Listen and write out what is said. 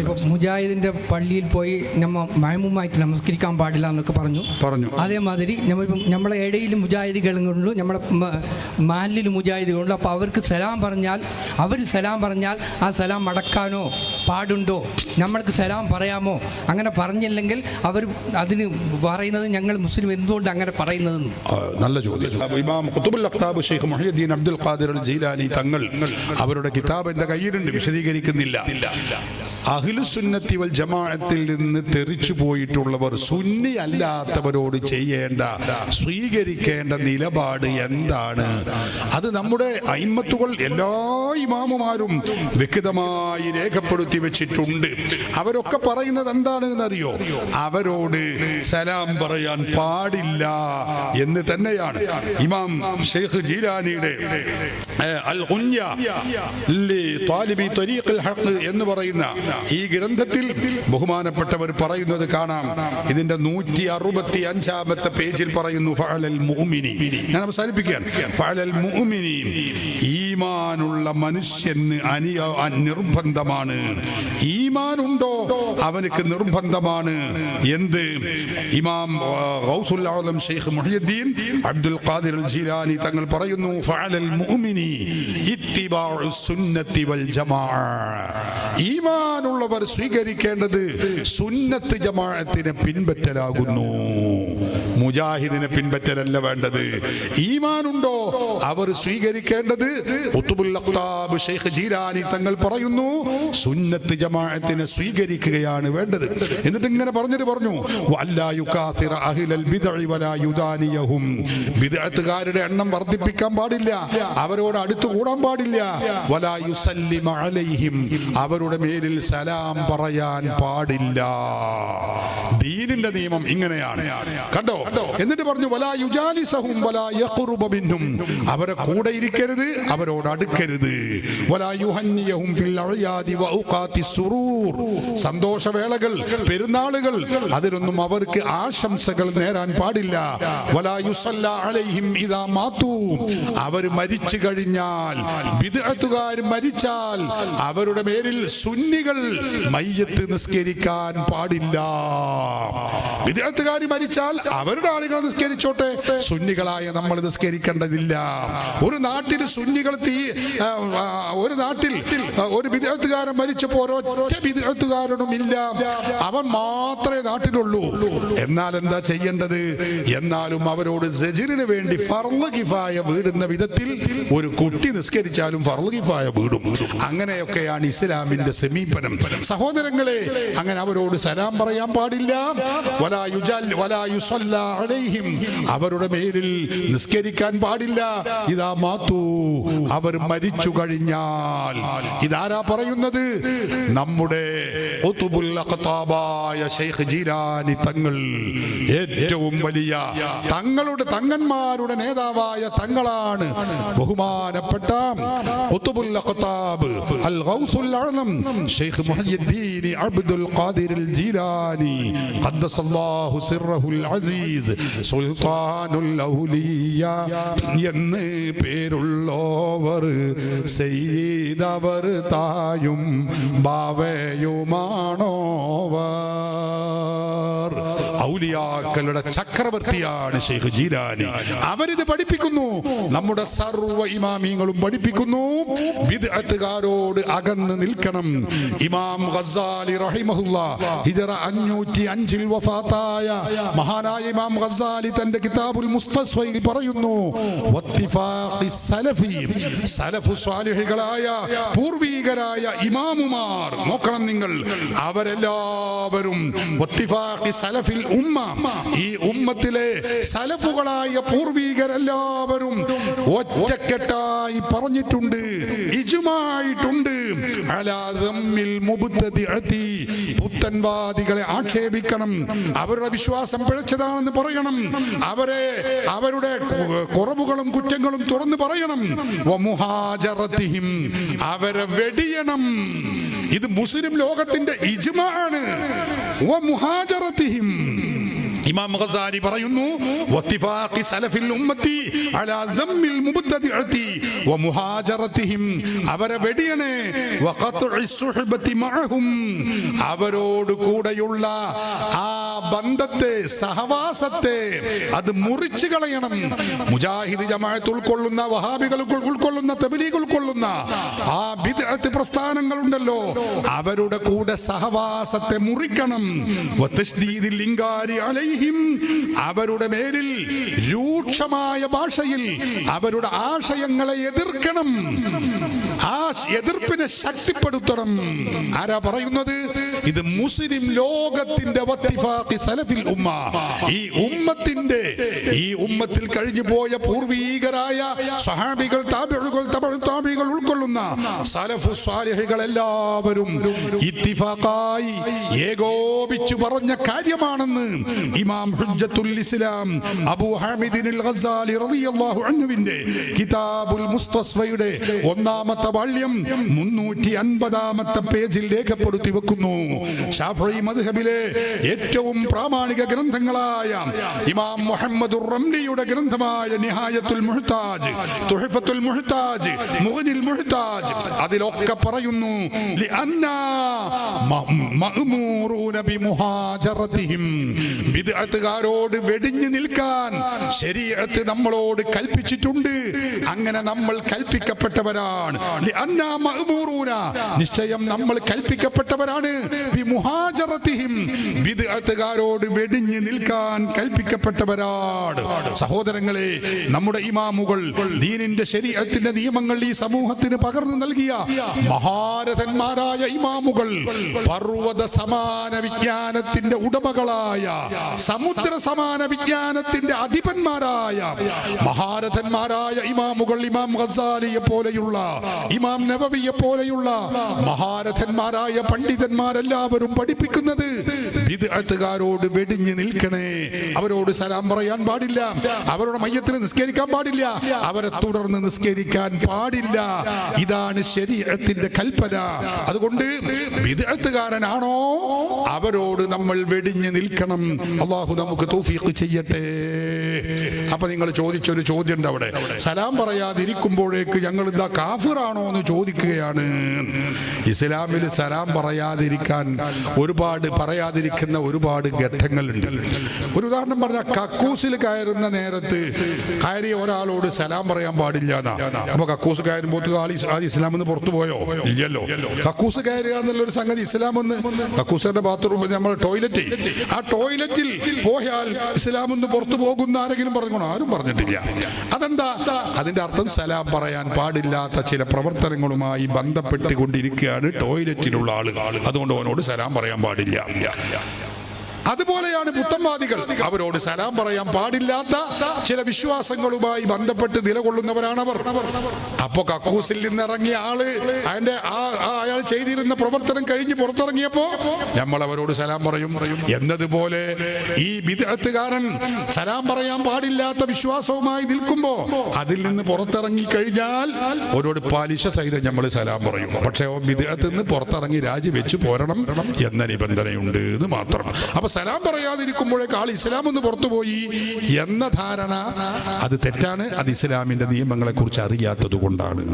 ഇപ്പോൾ പള്ളിയിൽ പോയി നമ്മ മയമുമായിട്ട് നമസ്കരിക്കാൻ പാടില്ല എന്നൊക്കെ പറഞ്ഞു. പറഞ്ഞു. അതേമാതിരി നമ്മളിപ്പം നമ്മളെ ഇടയിൽ മുജാഹിദികളുണ്ട് നമ്മളെ മാലിൽ മുജാഹിദികളുണ്ട് അപ്പോൾ അവർക്ക് സലാം പറഞ്ഞാൽ അവർ സലാം പറഞ്ഞാൽ ആ സലാം മടക്കാനോ പാടുണ്ടോ? നമ്മൾക്ക് സലാം പറയാമോ? അങ്ങനെ പറഞ്ഞില്ലെങ്കിൽ അവർ അതിന് പറയുന്നത് ഞങ്ങൾ മുസ്ലിം എന്തുകൊണ്ട് അങ്ങനെ പറയുന്നത് നല്ല ചോദ്യം. ഇമാം ഖുതുബുൽ അഖ്താബ് ഷെയ്ഖ് മുഹിയുദ്ദീൻ അബ്ദുൽ ഖാദിർ അൽ ജീലാനി തങ്ങൾ അവരുടെ കിതാബ് എന്റെ കയ്യിലുണ്ട് വിശദീകരിക്കുന്നില്ല. അഖിലുസുന്നത്തി വൽ ജമാഅത്തിൽ നിന്ന് തെറിച്ചു പോയിട്ടുള്ളവർ സുന്നി അല്ലാത്തവരോട് ചെയ്യേണ്ട സ്വീകരിക്കേണ്ട നിലപാട് എന്താണ്? അത് നമ്മുടെ അയിമത്തുകൾ എല്ലാ ഇമാമുമാരും വ്യക്തമായി രേഖപ്പെടുത്തി വെച്ചിട്ടുണ്ട്. അവരൊക്കെ പറയുന്നത് എന്താണെന്ന് അറിയോ അവരോട് സലാം പറയാൻ പാടില്ല എന്ന് തന്നെയാണ്. ഇമാം ഷെയ്ഖ് ജീലാനിയുടെ എന്ന് പറയുന്ന ഈ ഗ്രന്ഥത്തിൽ ബഹുമാനപ്പെട്ടവർ പറയുന്നത് കാണാം. ഇതിന്റെ നൂറ്റി അറുപത്തി അഞ്ചാമത്തെ പേജിൽ പറയുന്നു ഞാൻ അവസാനിപ്പിക്കാൻ ഈമാനുള്ള മനുഷ്യന് അനിയ നിർബന്ധമാണ്. ഈമാനുണ്ടോ? അവനക്ക് നിർബന്ധമാണ്. എന്ത്? ഇമാം ആലം ഷെയ്ഖ് മുഹിയുദ്ദീൻ അബ്ദുൽ ഖാദിർ ജീലാനി തങ്ങൾ പറയുന്നു ഫഅലൽ മുഅ്മിനി ഇത്തിബാഉ സുന്നത്തി വൽ ജമാഅ. ഈമാനുള്ളവർ സ്വീകരിക്കേണ്ടത് സുന്നത്ത് ജമാഅത്തിനെ പിൻപറ്റലാകുന്നു. മുജാഹിദിനെ പിൻപറ്റലല്ല വേണ്ടത്. ഈമാനുണ്ടോ? അവർ സ്വീകരിക്കേണ്ടത് ജീരാനി തങ്ങൾ പറയുന്നു സുന്നത്ത് ജമാഅത്തിനെ സ്വീകരിക്കുകയാണ് വേണ്ടത്. എന്നിട്ട് ഇങ്ങനെ പറഞ്ഞിട്ട് പറഞ്ഞു ബിദ്അത്തുകാരുടെ എണ്ണം വർദ്ധിപ്പിക്കാൻ പാടില്ല അവരോട് അടുത്തു കൂടാൻ പാടില്ല. അവരുടെ മേലിൽ സലാം പറയാൻ പാടില്ല. ദീനിന്റെ നിയമം ഇങ്ങനെയാണ്. കണ്ടോ? എന്നിട്ട് പറഞ്ഞു വലാ യുജാലിസഹും വലാ യഖ്റുബ മിൻഹും. അവരെ കൂടെ ഇരിക്കരുത് അവരോട് അടുക്കരുത്. വലാ യുഹന്നിയഹും ഫിൽ അഅയാദി വഔഖാത്തി സുറൂർ. സന്തോഷവേളകൾ പെരുന്നാളുകൾ അതിനൊന്നും അവർക്ക് ആശംസകൾ നേരാൻ പാടില്ല. വലാ യുസല്ല അലൈഹിം ഇദാ മാതു അവർ മരിച്ചു കഴിഞ്ഞാൽ ബിദ്അത്തുകാർ മരിച്ചാൽ അവരുടെ പേരിൽ സുന്നികൾ മയ്യത്ത് നിസ്കരിക്കാൻ പാടില്ല. വിദഗ്ധകാർ മരിച്ചാൽ അവരുടെ ആളുകൾ നിസ്കരിച്ചോട്ടെ? സുന്നികളായ നമ്മൾ നിസ്കരിക്കേണ്ടതില്ല. ഒരു നാട്ടിൽ സുന്നികൾ തീ ഒരു നാട്ടിൽ ഒരു വിദേഹത്തുകാരൻ മരിച്ചപ്പോൾ ഒരൊറ്റ വിദേഹത്തുകാരനും ഇല്ല. അവൻ മാത്രമേ നാട്ടിലുള്ളൂ. എന്നാൽ എന്താ ചെയ്യേണ്ടത്? എന്നാലും അവരോട് സജിറിന് വേണ്ടി ഫർൾ വീടുന്ന വിധത്തിൽ ഒരു കുട്ടി നിസ്കരിച്ചാലും ഫർൾ വീടും. അങ്ങനെയൊക്കെയാണ് ഇസ്ലാമിന്റെ സമീപനം. സഹോദരങ്ങളെ അങ്ങനെ അവരോട് സലാം പറയാൻ പാടില്ല. വലാ യുജൽ- വലാ അലൈഹിം. അവരുടെ മേലിൽ നിസ്കരിക്കാൻ പാടില്ല. ഇതാ മാത്തു അവർ മരിച്ചു കഴിഞ്ഞാൽ. ഇതാരാ പറയുന്നത്? നമ്മുടെ തങ്ങൾ. ഏറ്റവും വലിയ തങ്ങളുടെ തങ്ങന്മാരുടെ നേതാവായ തങ്ങളാണ്. ബഹുമാനപ്പെട്ട ശൈഖ് മുഹയ്യിദ്ദീൻ അബ്ദുൽ ഖാദിർ ജീലാനി ഖദ്ദസല്ലാഹു സിർറഹുൽ അസീസ്. സുൽത്താനുൽ ഔലിയ എന്ന് പേരുള്ളോവർ സെയ്തവർ തായും ബാവയുമാണോവർ ഔലിയാക്കളുടെ ചക്രവർത്തിയാണ് ഷെയ്ഖ് ജീലാനി. അവരിത് പഠിപ്പിക്കുന്നു. നമ്മുടെ സർവ ഇമാമിങ്ങളും പഠിപ്പിക്കുന്നു. ബിദ്അത്തുകാരോട് അകന്ന് നിൽക്കണം. ഇമാം ഗസാലി റഹിമഹുല്ല ഹിജറ അഞ്ഞൂറ്റി അഞ്ചിൽ വഫാത്തായ മഹാനായ ഇമാം ഗസാലി തന്റെ കിതാബുൽ മുസ്തസ്വയിൽ പറയുന്നു സലഫി സലഫു പൂർവീകരായ ഇമാമുമാർ. നോക്കണം നിങ്ങൾ. അവരെല്ലാവരും സലഫിൽ ഉമ്മ. ഈ ഉമ്മത്തിലെ സലഫുകളായ പൂർവീകരെല്ലാവരും ഒറ്റക്കെട്ടായി പറഞ്ഞിട്ടുണ്ട് ഇജുമായിട്ടുണ്ട്. പുത്തൻവാദികളെ ആക്ഷേപിക്കണം. അവരുടെ വിശ്വാസം പിഴച്ചതാണെന്ന് പറയണം. അവരെ അവരുടെ കുറവുകളും കുറ്റങ്ങളും തുറന്നു പറയണം. അവരെ വെടിയണം. ഇത് മുസ്ലിം ലോകത്തിന്റെ ഇജ്മാണ്. ഇമാം ഖസാരി പറയുന്നു വത്തിഫാഖി സലഫിൽ ഉമ്മത്തി അലാ ദമ്മിൽ മുബ്തദിഅതി വമുഹാജറതിഹിം അവരെ വെടിയണേ വഖത്ഉ സുഹബത്തി മഅഹും. അവരോട് കൂടെയുള്ള ആ ബന്ധത്തെ സഹവാസത്തെ അത് മുറിച്ചു കളയണം. മുജാഹിദ് ജമാഅത്ത് ഉൾക്കൊള്ളുന്ന വഹാബികൾ ഉൾ- ഉൾക്കൊള്ളുന്ന തബ്ലീഗ് ഉൾക്കൊള്ളുന്ന ആ ബിദ്അത്ത് പ്രസ്ഥാനങ്ങൾ ഉണ്ടല്ലോ അവരുടെ കൂടെ സഹവാസത്തെ മുറിക്കണം. വതശ്ദീദിൽ ലിംഗാരി അലൈഹിം അവരുടെ മേലിൽ രൂക്ഷമായ ഭാഷയിൽ അവരുടെ ആശയങ്ങളെ എതിർക്കണം. ആ എതിർപ്പിനെ ശക്തിപ്പെടുത്തണം. ആരാ പറയുന്നത്? ഇത് മുസ്ലിം ലോകത്തിന്റെ സലഫിൽ ഉമ്മ. ഈ ഉമ്മത്തിന്റെ ഈ ഉമ്മത്തിൽ കഴിഞ്ഞു പോയ പൂർവീകരായ സഹാബികൾ താബികൾ ഉൾക്കൊള്ളുന്ന സലഫു എല്ലാവരും ഇത്തിഫാക്കായി ഏകോപിച്ചു പറഞ്ഞ കാര്യമാണെന്ന് ഇമാം ഹുജ്ജത്തുൽ ഇസ്ലാം അബൂ ഹാമിദിൻ ഗസാലി റളിയല്ലാഹു അൻഹുവിന്റെ കിതാബുൽ മുസ്തസ്ഫയുടെ ഒന്നാമത്തെ വാള്യം മുന്നൂറ്റി അൻപതാമത്തെ പേജിൽ രേഖപ്പെടുത്തി വെക്കുന്നു. ഷാഫി മദ്ഹബിലെ ഏറ്റവും പ്രാമാണിക ഗ്രന്ഥങ്ങളായ ഇമാം മുഹമ്മദ് റംലിയുടെ ഗ്രന്ഥമായ നിഹായത്തുൽ മുഹ്താജ് തുഹഫത്തുൽ മുഹ്താജ് മുഹനിൽ മുഹ്താജ് അതിലൊക്കെ പറയുന്നു ബിമുഹാജറതിഹിം വെടിഞ്ഞു നിൽക്കാൻ ശരീരത്ത് നമ്മളോട് കൽപ്പിച്ചിട്ടുണ്ട്. അങ്ങനെ നമ്മൾ കൽപ്പിക്കപ്പെട്ടവരാണ്. നിശ്ചയം നമ്മൾ കൽപ്പിക്കപ്പെട്ടവരാണ്. ബിദ്അത്തുകാരോട് വെടിഞ്ഞു നിൽക്കാൻ കൽപ്പിക്കപ്പെട്ടവരാണ്. സഹോദരങ്ങളെ നമ്മുടെ ഇമാമുകൾ ദീനിന്റെ ശരീരത്തിന്റെ നിയമങ്ങൾ ഈ സമൂഹത്തിന് പകർന്നു നൽകിയ മഹാരഥന്മാരായ ഇമാമുകൾ പർവത സമാന വിജ്ഞാനത്തിന്റെ ഉടമകളായ സമുദ്ര സമാന വിജ്ഞാനത്തിന്റെ അധിപന്മാരായ മഹാരഥന്മാരായ ഇമാമുകൾ ഇമാം ഗസാലിയെ പോലെയുള്ള ഇമാം നവവിയെ പോലെയുള്ള മഹാരഥന്മാരായ പണ്ഡിതന്മാരെല്ലാവരും പഠിപ്പിക്കുന്നത് വിദഗ്ധകാരോട് വെടിഞ്ഞു നിൽക്കണേ. അവരോട് സലാം പറയാൻ പാടില്ല. അവരുടെ മയ്യത്തിന് നിസ്കരിക്കാൻ പാടില്ല. അവരെ തുടർന്ന് നിസ്കരിക്കാൻ പാടില്ല. ഇതാണ് ശരീരത്തിന്റെ കൽപ്പന. അതുകൊണ്ട് വിദഗ്ധകാരനാണോ അവരോട് നമ്മൾ വെടിഞ്ഞു നിൽക്കണം. അള്ളാഹു നമുക്ക് തൗഫീഖ് ചെയ്യട്ടെ. അപ്പൊ നിങ്ങൾ ചോദിച്ചൊരു ചോദ്യം ഉണ്ട് അവിടെ. സലാം പറയാതിരിക്കുമ്പോഴേക്ക് ഞങ്ങൾ എന്താ കാഫിറാണോ എന്ന് ചോദിക്കുകയാണ്. ഇസ്ലാമിൽ സലാം പറയാതിരിക്കാൻ ഒരുപാട് പറയാതിരിക്കുന്ന ഒരുപാട് ഘട്ടങ്ങളുണ്ട്. ഒരു ഉദാഹരണം പറഞ്ഞാൽ കക്കൂസിൽ കയറുന്ന നേരത്ത് കയറിയ ഒരാളോട് സലാം പറയാൻ പാടില്ല അപ്പൊ കക്കൂസ് കയറുമ്പോൾ ആൾ ഇസ്ലാം എന്ന് പുറത്തു പോയോ? ഇല്ലല്ലോ. കക്കൂസ് കയറുക എന്നുള്ള ഒരു സംഗതി ഇസ്ലാം എന്ന് കക്കൂസറിന്റെ ബാത്റൂമിൽ നമ്മൾ ടോയ്ലറ്റ് ആ ടോയ്ലറ്റിൽ പോയാൽ ഇസ്ലാമെന്ന് പുറത്തു പോകുന്ന ആരെങ്കിലും പറഞ്ഞോ ആരും പറഞ്ഞിട്ടില്ല. അതെന്താ? അതിന്റെ അർത്ഥം സലാം പറയാൻ പാടില്ലാത്ത ചില പ്രവർത്തനങ്ങളുമായി ബന്ധപ്പെട്ടുകൊണ്ടിരിക്കുകയാണ് ടോയ്ലറ്റിലുള്ള ആളുകൾ. അതുകൊണ്ട് അവനോട് സലാം പറയാൻ പാടില്ല. അതുപോലെയാണ് പുത്തൻവാദികൾ അവരോട് സലാം പറയാൻ പാടില്ലാത്ത ചില വിശ്വാസങ്ങളുമായി ബന്ധപ്പെട്ട് നിലകൊള്ളുന്നവരാണ് അവർ അപ്പൊ കക്കൂസിൽ നിന്നിറങ്ങിയ ആൾ അതിന്റെ ആ അയാൾ ചെയ്തിരുന്ന പ്രവർത്തനം കഴിഞ്ഞ് പുറത്തിറങ്ങിയപ്പോ നമ്മൾ അവരോട് സലാം പറയും. എന്നതുപോലെ ഈ വിദഗ്ധകാരൻ സലാം പറയാൻ പാടില്ലാത്ത വിശ്വാസവുമായി നിൽക്കുമ്പോ അതിൽ നിന്ന് പുറത്തിറങ്ങി കഴിഞ്ഞാൽ അവരോട് പലിശ സഹിതം നമ്മൾ സലാം പറയും. പക്ഷേ വിദേഹത്ത് നിന്ന് പുറത്തിറങ്ങി രാജിവെച്ച് പോരണം എന്ന നിബന്ധനയുണ്ട് എന്ന് മാത്രം. അപ്പൊ സലാം പറയാതിരിക്കുമ്പോഴേക്ക് ആൾ ഇസ്ലാം ഒന്ന് പുറത്തുപോയി എന്ന ധാരണ. അത് തെറ്റാണ്. അത് ഇസ്ലാമിന്റെ നിയമങ്ങളെ കുറിച്ച് അറിയാത്തത് കൊണ്ടാണ്